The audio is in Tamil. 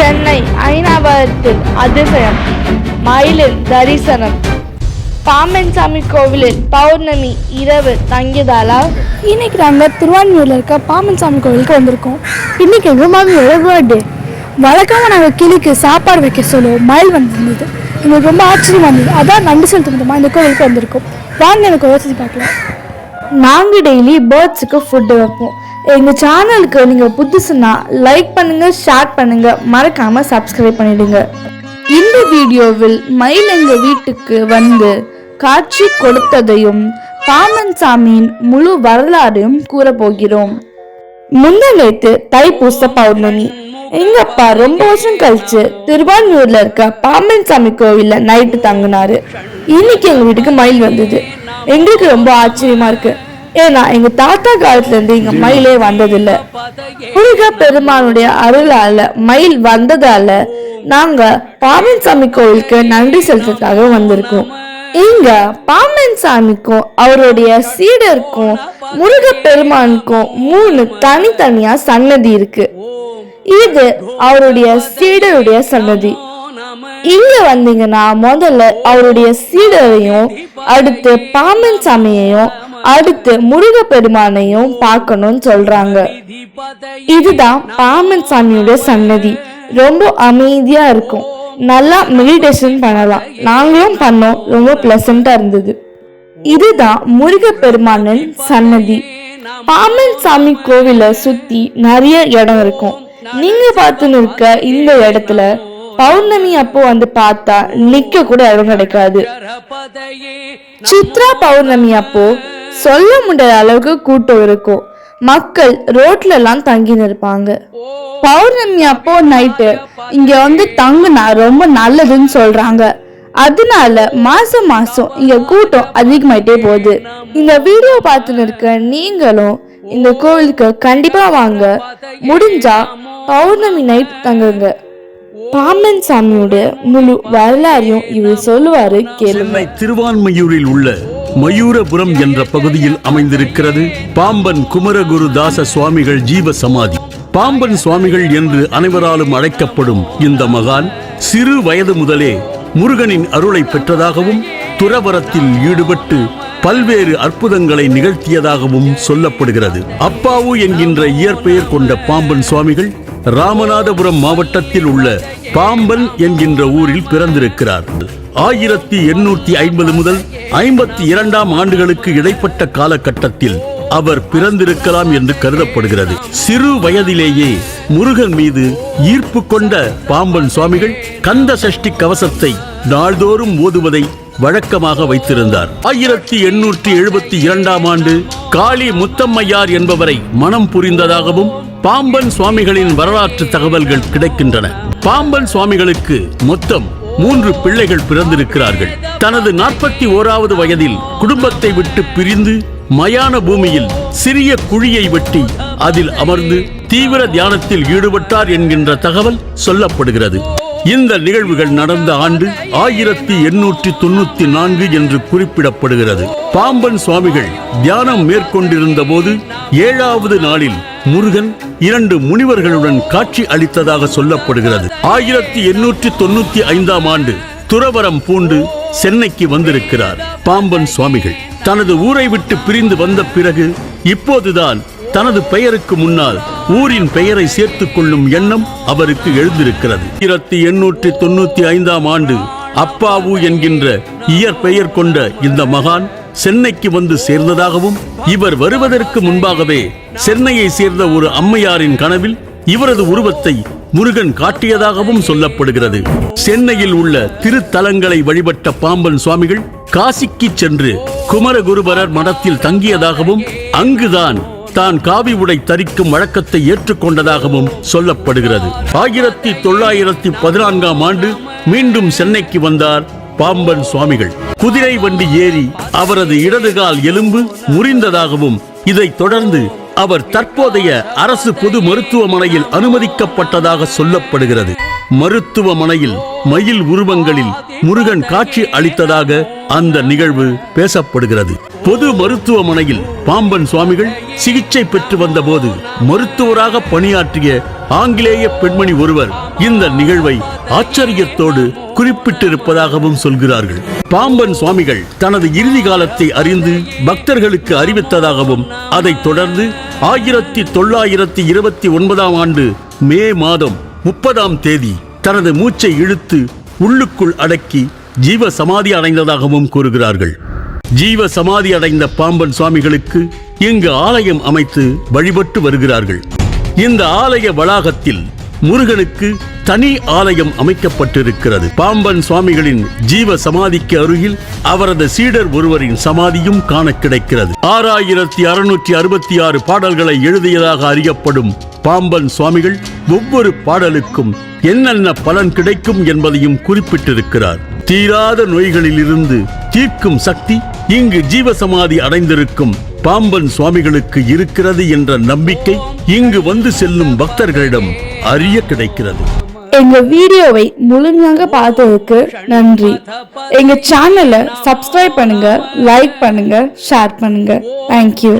சென்னை ஐநாவரத்தில் அதிசயம் மயிலில் தரிசனம். பாம்பன்சாமி கோவிலில் பௌர்ணமி இரவு தங்கியதாலா? இன்னைக்கு நாங்கள் திருவான்மியூரில் இருக்க பாம்பன் சாமி கோவிலுக்கு வந்திருக்கோம். இன்னைக்கு எங்கள் மாமியோட பர்த்டே வழக்கமாக நாங்கள் கிளிக்கு சாப்பாடு வைக்க சொல்லுவோம் மயில் வந்திருந்தது. எங்களுக்கு ரொம்ப ஆச்சரியமா இருந்தது. அதான் நன்றி செலுத்த முடியுமா இந்த கோவிலுக்கு வந்திருக்கோம். வாங்க எனக்கு சுற்றி பார்க்கலாம். நாங்கள் டெய்லி பேர்ட்ஸுக்கு ஃபுட்டு வைப்போம். எங்கள் சேனலுக்கு நீங்கள் புதுசுன்னா லைக் பண்ணுங்கள் ஷேர் பண்ணுங்கள் மறக்காமல் சப்ஸ்கிரைப் பண்ணிடுங்க. இந்த வீடியோவில் மயில் எங்கள் வீட்டுக்கு வந்து காட்சி கொடுத்ததையும் பாமன் சாமியின் முழு வரலாறையும் கூறப்போகிறோம் முந்தநேத்து தைப்பூச பௌர்ணமி. எங்கள் அப்பா ரொம்ப வருஷம் கழிச்சு திருவான்மியூர்ல இருக்க பாம்பன் சாமி கோவில்ல நைட்டு தங்கினாரு. இன்னைக்கு எங்க வீட்டுக்கு மயில் வந்தது. எங்களுக்கு ரொம்ப ஆச்சரியமா இருக்கு. ஏன்னா எங்க தாத்தா காலத்துல இருந்து இங்க மயிலே வந்ததில்ல. முருக பெருமானுடைய அருளால மயில் வந்ததால நாங்க பாம்பன் சாமி கோவிலுக்கு நன்றி செலுத்துறதுக்காக வந்திருக்கோம். இங்க பாம்பன் சாமிக்கும் அவருடைய சீடருக்கும் முருக பெருமானுக்கும் மூணு தனித்தனியா சன்னதி இருக்கு. இது அவருடைய சீடருடைய சன்னதி. இங்க வந்தீங்கன்னா முதல்ல அவருடைய சீடரையும் அடுத்து பாம்பன் சாமியையும் அடுத்து முருக பெருமானையும் பார்க்கணும்னு சொல்றாங்க. இதுதான் பாமன் சாமியோட சன்னதி. ரொம்ப அமைதியா இருக்கும். நல்லா மெடிடேஷன் பண்ணலாம். நாங்களும் பண்ணோம். ரொம்ப பிளசண்டா இருந்தது. இதுதான் முருக பெருமானின் சன்னதி. பாமன் சாமி கோவிலை சுத்தி நிறைய இடம் இருக்கும். நீங்க பார்த்துன்னு இருக்க இந்த இடத்துல பௌர்ணமி அப்போ வந்து பார்த்தா நிக்க கூட இடம் கிடைக்காது. சித்ரா பௌர்ணமி அப்போ சொல்ல முடியாத அளவுக்கு கூட்டம் இருக்கும். மக்கள் ரோட்ல எல்லாம் தங்கி நிற்பாங்க. பௌர்ணமி அப்போ நைட்டு இங்க வந்து தங்குனா ரொம்ப நல்லதுன்னு சொல்றாங்க. அதனால மாசம் மாசம் இங்க கூட்டம் அதிகமாயிட்டே போகுது. இந்த வீடியோ பார்த்துன்னு இருக்க நீங்களும் இந்த கோவிலுக்கு கண்டிப்பா வாங்க. முடிஞ்சா பௌர்ணமி நைட் தங்குங்க. பாம்பன் சாமியோட முழு வரலாறையும் இவர் சொல்லுவாரு கேளுங்க. திருவான்மையூரில் உள்ள மயூரபுரம் என்ற பகுதியில் அமைந்திருக்கிறது பாம்பன் குமரகுரு தாச சுவாமிகள் ஜீவ சமாதி. பாம்பன் சுவாமிகள் என்று அனைவராலும் அழைக்கப்படும் இந்த மகான் சிறு வயது முதலே முருகனின் அருளை பெற்றதாகவும் துறவரத்தில் ஈடுபட்டு பல்வேறு அற்புதங்களை நிகழ்த்தியதாகவும் சொல்லப்படுகிறது. அப்பாவு என்கின்ற இயற்பெயர் கொண்ட பாம்பன் சுவாமிகள் ராமநாதபுரம் மாவட்டத்தில் உள்ள பாம்பன் என்கின்ற ஊரில் பிறந்திருக்கிறார் ஆயிரத்தி எண்ணூத்தி ஐம்பது முதல் ஐம்பத்தி இரண்டாம் ஆண்டுகளுக்கு இடைப்பட்ட காலகட்டத்தில் அவர் பிறந்திருக்கலாம் என்று கருதப்படுகிறது. சிறு வயதிலேயே முருகன் மீது ஈர்ப்பு கொண்ட பாம்பன் சுவாமிகள் கந்த சஷ்டி கவசத்தை நாள்தோறும் ஓதுவதை வழக்கமாக வைத்திருந்தார். ஆயிரத்தி எண்ணூற்றி எழுபத்தி இரண்டாம் ஆண்டு காளி முத்தம்மையார் என்பவரை மனம் புரிந்ததாகவும் பாம்பன் சுவாமிகளின் வரலாற்று தகவல்கள் கிடைக்கின்றன. பாம்பன் சுவாமிகளுக்கு மொத்தம் மூன்று பிள்ளைகள் பிறந்திருக்கிறார்கள். தனது நாற்பத்தி ஓராவது வயதில் குடும்பத்தை விட்டு பிரிந்து மயான பூமியில் சிறிய குழியை வெட்டி அதில் அமர்ந்து தீவிர தியானத்தில் ஈடுபட்டார் என்கின்ற தகவல் சொல்லப்படுகிறது. இந்த நிகழ்வுகள் நடந்த ஆண்டு ஆயிரத்தி எண்ணூற்றி தொண்ணூத்தி நான்கு என்று குறிப்பிடப்படுகிறது. பாம்பன் சுவாமிகள் தியானம் மேற்கொண்டிருந்த போது ஏழாவது நாளில் முருகன் இரண்டு முனிவர்களுடன் காட்சி அளித்ததாக சொல்லப்படுகிறது. ஆயிரத்தி எண்ணூற்றி தொண்ணூத்தி ஐந்தாம் ஆண்டு துறவரம் பூண்டு சென்னைக்கு வந்திருக்கிறார் பாம்பன் சுவாமிகள். தனது ஊரை விட்டு பிரிந்து வந்த பிறகு இப்போதுதான் தனது பெயருக்கு முன்னால் ஊரின் பெயரை சேர்த்துக் கொள்ளும் எண்ணம் அவருக்கு எழுந்திருக்கிறது. ஆயிரத்தி எண்ணூற்றி தொண்ணூத்தி ஐந்தாம் ஆண்டு அப்பாவு என்கின்ற இயற்பெயர் கொண்ட இந்த மகான் சென்னைக்கு வந்து சேர்ந்ததாகவும் இவர் வருவதற்கு முன்பாகவே சென்னையை சேர்ந்த ஒரு அம்மையாரின் கனவில் இவரது உருவத்தை முருகன் காட்டியதாகவும் சொல்லப்படுகிறது. சென்னையில் உள்ள திருத்தலங்களை வழிபட்ட பாம்பன் சுவாமிகள் காசிக்கு சென்று குமரகுருபரர் மடத்தில் தங்கியதாகவும் அங்குதான் தான் காவி உடை தரிக்கும் வழக்கத்தை ஏற்றுக்கொண்டதாகவும் சொல்லப்படுகிறது. ஆயிரத்தி தொள்ளாயிரத்தி பதினான்காம் ஆண்டு மீண்டும் சென்னைக்கு வந்தார் பாம்பன் சுவாமிகள். குதிரை வண்டி ஏறி அவரது இடதுகால் எலும்பு முறிந்ததாகவும் இதைத் தொடர்ந்து அவர் தற்போதைய அரசு பொது மருத்துவமனையில் அனுமதிக்கப்பட்டதாக சொல்லப்படுகிறது. மருத்துவமனையில் மயில் உருவங்களில் முருகன் காட்சி அளித்ததாக அந்த நிகழ்வு பேசப்படுகிறது. பொது மருத்துவமனையில் பாம்பன் சுவாமிகள் சிகிச்சை பெற்று வந்தபோது மருத்துவராக பணியாற்றிய ஆங்கிலேய பெண்மணி ஒருவர் இந்த நிகழ்வை ஆச்சரியத்தோடு குறிப்பிட்டிருப்பதாகவும் சொல்கிறார்கள். பாம்பன் சுவாமிகள் தனது இறுதி காலத்தை அறிந்து பக்தர்களுக்கு அறிவித்ததாகவும் அதைத் தொடர்ந்து ஆயிரத்தி தொள்ளாயிரத்தி இருபத்தி ஒன்பதாம் ஆண்டு மே மாதம் முப்பதாம் தேதி தனது மூச்சை இழுத்து உள்ளுக்குள் அடக்கி ஜீவ சமாதி அடைந்ததாகவும் கூறுகிறார்கள். ஜீவ சமாதி அடைந்த பாம்பன் சுவாமிகளுக்கு இங்கு ஆலயம் அமைத்து வழிபட்டு வருகிறார்கள். இந்த ஆலய வளாகத்தில் முருகனுக்கு தனி ஆலயம் அமைக்கப்பட்டிருக்கிறது. பாம்பன் சுவாமிகளின் ஜீவ சமாதிக்கு அருகில் அவரது சீடர் ஒருவரின் சமாதியும் காண கிடைக்கிறது. ஆறாயிரத்தி அறுநூற்றி அறுபத்தி ஆறு பாடல்களை எழுதியதாக அறியப்படும் பாம்பன் சுவாமிகள் ஒவ்வொரு பாடலுக்கும் என்னென்ன பலன் கிடைக்கும் என்பதையும் குறிப்பிட்டிருக்கிறார். தீராத நோய்களிலிருந்து தீர்க்கும் சக்தி இங்கு ஜீவசமாதி அடைந்திருக்கும் பாம்பன் சுவாமிகளுக்கு இருக்கிறது என்ற நம்பிக்கை இங்கு வந்து செல்லும் பக்தர்களிடம் அறிய கிடைக்கிறது. எங்க வீடியோவை முழுமையாக பார்த்ததுக்கு நன்றி. எங்க சேனலை சப்ஸ்கிரைப் பண்ணுங்க லைக் பண்ணுங்க ஷேர் பண்ணுங்க. தேங்க்யூ